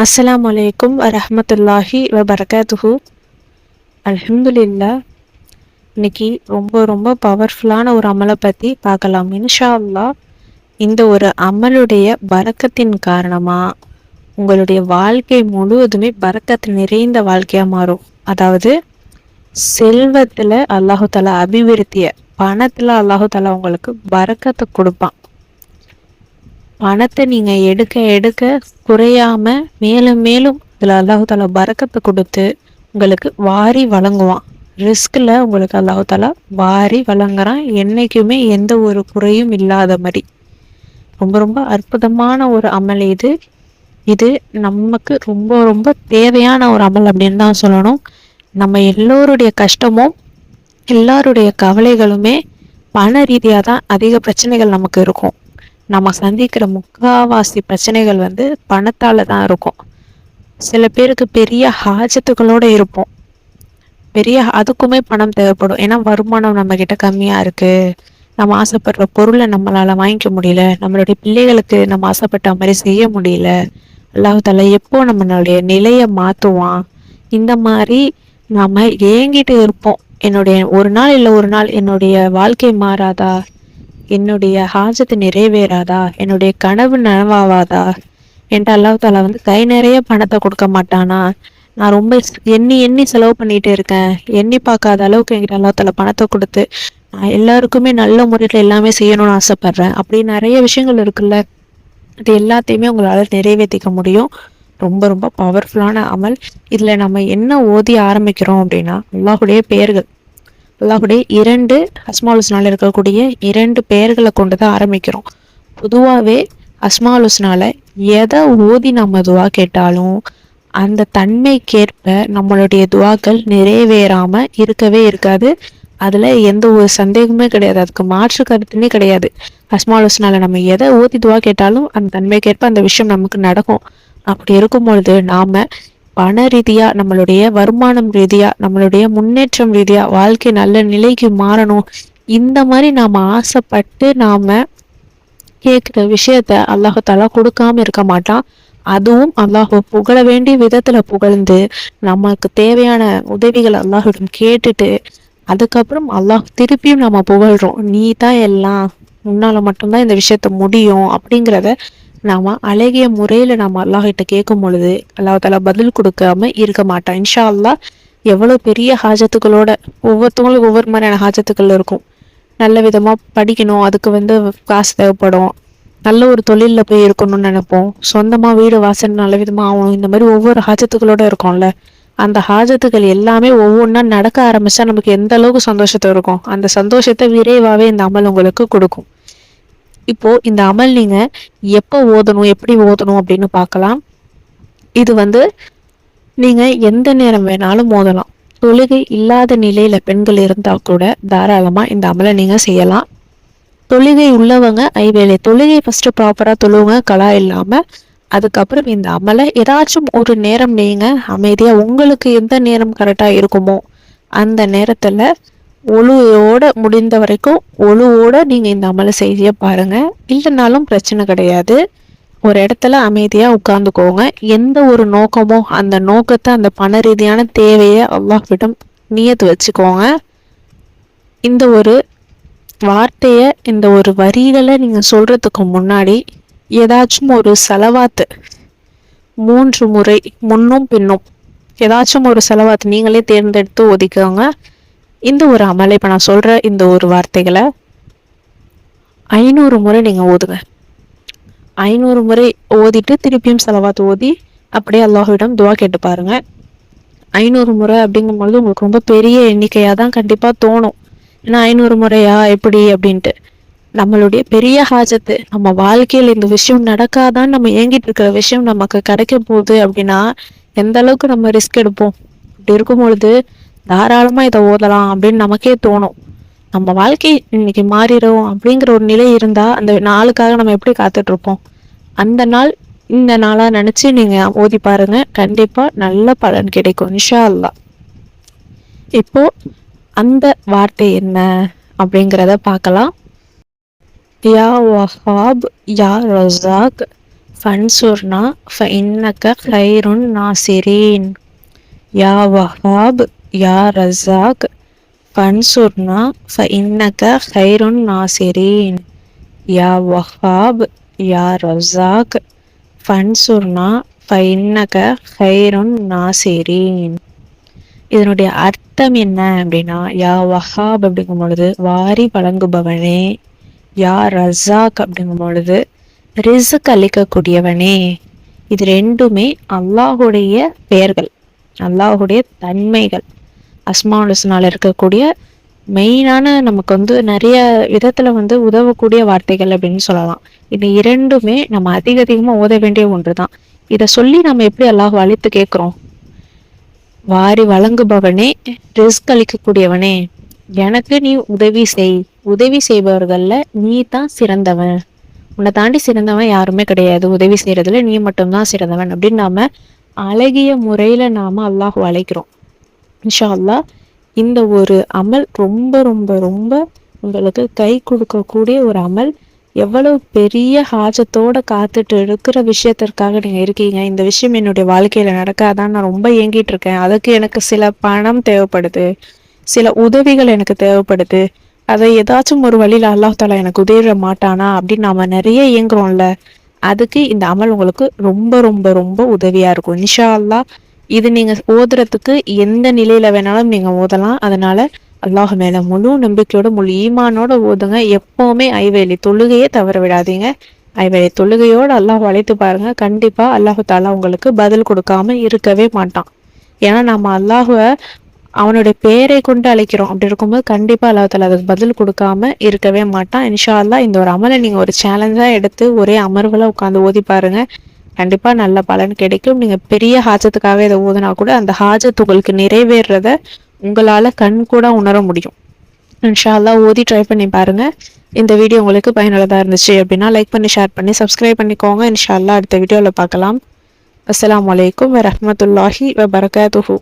அஸ்ஸலாமு அலைக்கும் வரமத்துல்லாஹி வபரகாத்துஹு அலமதுல்லா இன்னைக்கு ரொம்ப ரொம்ப பவர்ஃபுல்லான ஒரு அமலை பற்றி பார்க்கலாம். இன்ஷா அல்லா இந்த ஒரு அமலுடைய பறக்கத்தின் காரணமாக உங்களுடைய வாழ்க்கை முழுவதுமே பறக்கத்து நிறைந்த வாழ்க்கையாக மாறும். அதாவது செல்வத்தில் அல்லாஹு தலா அபிவிருத்திய பணத்தில் அல்லாஹு தலா உங்களுக்கு பரக்கத்தை கொடுப்பான். பணத்தை நீங்கள் எடுக்க எடுக்க குறையாம மேலும் மேலும் இதில் அல்லாஹால பறக்கத்தை கொடுத்து உங்களுக்கு வாரி வழங்குவான். ரிஸ்கில் உங்களுக்கு அல்லாஹால வாரி வழங்குறான். என்றைக்குமே எந்த ஒரு குறையும் இல்லாத மாதிரி. ரொம்ப ரொம்ப அற்புதமான ஒரு அமல் இது. இது நமக்கு ரொம்ப ரொம்ப தேவையான ஒரு அமல் அப்படின்னு தான் சொல்லணும். நம்ம எல்லோருடைய கஷ்டமும் எல்லாருடைய கவலைகளுமே பண ரீதியாக தான் அதிக பிரச்சனைகள் நமக்கு இருக்கும். நம்ம சந்திக்கிற முக்காவாசி பிரச்சனைகள் வந்து பணத்தால் தான் இருக்கும். சில பேருக்கு பெரிய ஹாஜத்துகளோடு இருப்போம். பெரிய அதுக்குமே பணம் தேவைப்படும். ஏன்னா வருமானம் நம்ம கிட்ட கம்மியாக இருக்குது நம்ம ஆசைப்படுற பொருளை நம்மளால் வாங்கிக்க முடியல. நம்மளுடைய பிள்ளைகளுக்கு நம்ம ஆசைப்பட்ட மாதிரி செய்ய முடியல. அல்லாஹால எப்போ நம்மளுடைய நிலையை மாற்றுவான் இந்த மாதிரி நாம் ஏங்கிட்டு இருப்போம். என்னுடைய ஒரு நாள் இல்லை ஒரு நாள் என்னுடைய வாழ்க்கை மாறாதா? என்னுடைய ஹாஜத்து நிறைவேறாதா? என்னுடைய கனவு நனவாவாதா என்கிட்ட அல்லாஹ் தாலா வந்து கை நிறைய பணத்தை கொடுக்க மாட்டானா? நான் ரொம்ப எண்ணி எண்ணி செலவு பண்ணிட்டு இருக்கேன். எண்ணி பார்க்காத அளவுக்கு என்கிட்ட அல்லாஹ் பணத்தை கொடுத்து நான் எல்லாருக்குமே நல்ல முறையில் எல்லாமே செய்யணும்னு ஆசைப்பட்றேன். அப்படி நிறைய விஷயங்கள் இருக்குல்ல அது எல்லாத்தையுமே உங்களால் நிறைவேற்றிக்க முடியும். ரொம்ப ரொம்ப பவர்ஃபுல்லான அமல். இதில் நம்ம என்ன ஓதி ஆரம்பிக்கிறோம் அப்படின்னா அல்லாஹுடைய பெயர்கள். அல்லாஹுடைய இரண்டு அஸ்மாலுஸ்னால இருக்கக்கூடிய இரண்டு பெயர்களை கொண்டு தான் ஆரம்பிக்கிறோம். பொதுவாகவே ஹஸ்மாலுஸ்னால எதை ஓதி நம்ம துவா கேட்டாலும் அந்த தன்மைக்கேற்ப நம்மளுடைய துவாக்கள் நிறைவேறாம இருக்கவே இருக்காது. அதில் எந்த ஒரு சந்தேகமே கிடையாது. அதுக்கு மாற்று கருத்துனே கிடையாது. ஹஸ்மாலுஸ்னால நம்ம எதை ஓதி துவா கேட்டாலும் அந்த தன்மைக்கேற்ப அந்த விஷயம் நமக்கு நடக்கும். அப்படி இருக்கும் பொழுது நாம பண ரீதியாக நம்மளுடைய வருமானம் ரீதியாக நம்மளுடைய முன்னேற்றம் ரீதியாக வாழ்க்கை நல்ல நிலைக்கு மாறணும். இந்த மாதிரி நாம் ஆசைப்பட்டு நாம் கேட்குற விஷயத்த அல்லாஹாலா கொடுக்காம இருக்க மாட்டான். அதுவும் அல்லாஹ் புகழ வேண்டிய விதத்தில் புகழ்ந்து நமக்கு தேவையான உதவிகள் அல்லாஹிடம் கேட்டுட்டு அதுக்கப்புறம் அல்லாஹ் திருப்பியும் நம்ம புகழ்கிறோம் நீ தான் எல்லாம் உன்னால் மட்டும்தான் இந்த விஷயத்த முடியும் அப்படிங்கிறத நாம் அழகிய முறையில் நம்ம அல்லாஹிட்ட கேட்கும் பொழுது அல்லாஹால பதில் கொடுக்காம இருக்க மாட்டான் இன்ஷா அல்லா எவ்வளோ பெரிய ஹாஜத்துக்களோட ஒவ்வொருத்தவங்களுக்கும் ஒவ்வொரு மாதிரியான ஹாஜத்துக்கள் இருக்கும். நல்ல விதமாக படிக்கணும் அதுக்கு வந்து காசு தேவைப்படும். நல்ல ஒரு தொழிலில் போய் இருக்கணும்னு நினைப்போம். சொந்தமாக வீடு வாசல் நல்ல விதமாக ஆகணும். இந்த மாதிரி ஒவ்வொரு ஹாஜத்துக்களோட இருக்கும்ல. அந்த ஹாஜத்துக்கள் எல்லாமே ஒவ்வொன்றா நடக்க ஆரம்பிச்சா நமக்கு எந்த அளவுக்கு சந்தோஷத்தை இருக்கும்? அந்த சந்தோஷத்தை விரைவாகவே இந்த அமல் உங்களுக்கு கொடுக்கும். இப்போ இந்த அமல் நீங்க எப்போ ஓதணும் எப்படி ஓதணும் அப்படின்னு பார்க்கலாம். இது வந்து நீங்க எந்த நேரம் வேணாலும் ஓதலாம். தொழுகை இல்லாத நிலையில பெண்கள் இருந்தா கூட தாராளமா இந்த அமலை நீங்க செய்யலாம். தொழுகை உள்ளவங்க ஐவேளை தொழுகை ஃபர்ஸ்ட் ப்ராப்பரா தொழுவுங்க கலா இல்லாம. அதுக்கப்புறம் இந்த அமலை ஏதாச்சும் ஒரு நேரம் நீங்க அமைதியா உங்களுக்கு எந்த நேரம் கரெக்டா இருக்குமோ அந்த நேரத்துல ஒழுவோட முடிந்த வரைக்கும் ஒழுவோட நீங்கள் இந்த அமலை செய்தியை பாருங்கள் இல்லைனாலும் பிரச்சனை கிடையாது. ஒரு இடத்துல அமைதியாக உட்காந்துக்கோங்க எந்த ஒரு நோக்கமோ அந்த நோக்கத்தை அந்த பண ரீதியான தேவையை அல்லாஹ்விடம் நியத்து வச்சுக்கோங்க. இந்த ஒரு வார்த்தையை இந்த ஒரு வரிகளை நீங்கள் சொல்கிறதுக்கு முன்னாடி ஏதாச்சும் ஒரு செலவாத்து மூன்று முறை முன்னும் பின்னும் ஏதாச்சும் ஒரு செலவாத்து நீங்களே தேர்ந்தெடுத்து ஒதுக்கோங்க. இந்த ஒரு அமலை இப்போ நான் சொல்கிற இந்த ஒரு வார்த்தைகளை ஐநூறு முறை நீங்கள் ஓதுங்க. ஐநூறு முறை ஓதிட்டு திருப்பியும் செலவாத்து ஓதி அப்படியே அல்லாஹுவிடம் துவா கேட்டு பாருங்க. ஐநூறு முறை அப்படிங்கும்பொழுது உங்களுக்கு ரொம்ப பெரிய எண்ணிக்கையாக தான் கண்டிப்பாக தோணும். ஏன்னா ஐநூறு முறையா எப்படி அப்படின்ட்டு. நம்மளுடைய பெரிய ஹாஜத்து நம்ம வாழ்க்கையில் இந்த விஷயம் நடக்காதான் நம்ம ஏங்கிட்டு இருக்கிற விஷயம் நமக்கு கிடைக்க போகுது அப்படின்னா எந்த அளவுக்கு நம்ம ரிஸ்க் எடுப்போம்? அப்படி இருக்கும் பொழுது தாராளமாக இதை ஓதலாம் அப்படின்னு நமக்கே தோணும். நம்ம வாழ்க்கை இன்னைக்கு மாறிடும் அப்படிங்கிற ஒரு நிலை இருந்தால் அந்த நாளுக்காக நம்ம எப்படி காத்துட்ருப்போம் அந்த நாள் இந்த நாளாக நினச்சி நீங்கள் ஓதி பாருங்க. கண்டிப்பாக நல்ல பலன் கிடைக்கும் இன்ஷா அல்லா இப்போ அந்த வார்த்தை என்ன அப்படிங்கிறத பார்க்கலாம். யா வஹாப் யா ரசாக் ஃபன்சுர்னா ஃப இன்னக்க ஹைருன் நாசிரீன். யா வஹாப் யா ரஸாக் ஃபன்சுர்னா ஃப இன்னக ஹைருன் நாசிரீன். யா வஹாப் யா ரஸாக் ஃபன்சுர்னா ஃப இன்னக ஹைருன் நாசிரீன். இதனுடைய அர்த்தம் என்ன அப்படின்னா யா வஹாப் அப்படிங்கும் பொழுது வாரி வழங்குபவனே யா ரஸாக் அப்படிங்கும் பொழுது ரிசுக் அளிக்கக்கூடியவனே. இது ரெண்டுமே அல்லாஹுடைய பெயர்கள் அல்லாஹுடைய தன்மைகள். அஸ்மானுஸ்னால் இருக்கக்கூடிய மெயினான நமக்கு வந்து நிறைய விதத்துல வந்து உதவக்கூடிய வார்த்தைகள் அப்படின்னு சொல்லலாம். இது இரண்டுமே நம்ம அதிக அதிகமாக ஓத வேண்டிய ஒன்று தான் இதை சொல்லி நம்ம எப்படி அல்லாஹ் அழைத்து கேட்குறோம்? வாரி வழங்குபவனே ரிஸ்க் அளிக்கக்கூடியவனே எனக்கு நீ உதவி செய். உதவி செய்பவர்களில் நீ தான் சிறந்தவன். உன்னை தாண்டி சிறந்தவன் யாருமே கிடையாது. உதவி செய்கிறதுல நீ மட்டும்தான் சிறந்தவன் அப்படின்னு நாம் அழகிய முறையில் நாம் அல்லாஹ் அழைக்கிறோம். இன்ஷா அல்லாஹ் இந்த ஒரு அமல் ரொம்ப ரொம்ப ரொம்ப உங்களுக்கு கை கொடுக்கக்கூடிய ஒரு அமல். எவ்வளவு பெரிய ஹாஜத்தோட காத்துட்டு இருக்கிற விஷயத்திற்காக நீங்க இருக்கீங்க. இந்த விஷயம் என்னுடைய வாழ்க்கையில நடக்காதான் நான் ரொம்ப ஏங்கிட்டு இருக்கேன். அதுக்கு எனக்கு சில பணம் தேவைப்படுது. சில உதவிகள் எனக்கு தேவைப்படுது. அதை ஏதாச்சும் ஒரு வழியில அல்லாஹ் தாலா எனக்கு உதவிட மாட்டானா அப்படின்னு நாம நிறைய இயங்குறோம்ல அதுக்கு இந்த அமல் உங்களுக்கு ரொம்ப ரொம்ப ரொம்ப உதவியா இருக்கும். இன்ஷா அல்லாஹ் இது நீங்க ஓதுறதுக்கு எந்த நிலையில வேணாலும் நீங்க ஓதலாம். அதனால அல்லாஹ் மேல முழு நம்பிக்கையோட முழு ஈமானோட ஓதுங்க. எப்பவுமே ஐவேலி தொழுகையே தவற விடாதீங்க. ஐவேலி தொழுகையோட அல்லாஹ் அழைத்து பாருங்க. கண்டிப்பா அல்லாஹு தாலா உங்களுக்கு பதில் கொடுக்காம இருக்கவே மாட்டான். ஏன்னா நம்ம அல்லாஹுவ அவனுடைய பேரை கொண்டு அழைக்கிறோம். அப்படி இருக்கும்போது கண்டிப்பா அல்லாஹ் தாலா அதுக்கு பதில் கொடுக்காம இருக்கவே மாட்டான். இன்ஷா அல்லாஹ் இந்த ஒரு அமலை நீங்க ஒரு சேலஞ்சா எடுத்து ஒரே அமர்வுல உட்காந்து ஓதி பாருங்க. கண்டிப்பாக நல்ல பலன் கிடைக்கும். நீங்கள் பெரிய ஹாஜத்துக்காக இதை ஓதுனா கூட அந்த ஹாஜத் உங்களுக்கு நிறைவேறத உங்களால் கண் கூட உணர முடியும். இன்ஷா அல்லாஹ் ஓதி ட்ரை பண்ணி பாருங்கள் இந்த வீடியோ உங்களுக்கு பயனுள்ளதாக இருந்துச்சு அப்படின்னா லைக் பண்ணி ஷேர் பண்ணி சப்ஸ்கிரைப் பண்ணிக்கோங்க. இன்ஷா அடுத்த வீடியோவில் பார்க்கலாம். அஸ்ஸலாமு அலைக்கும் வரஹ்மத்துல்லாஹி வபரகாத்துஹு.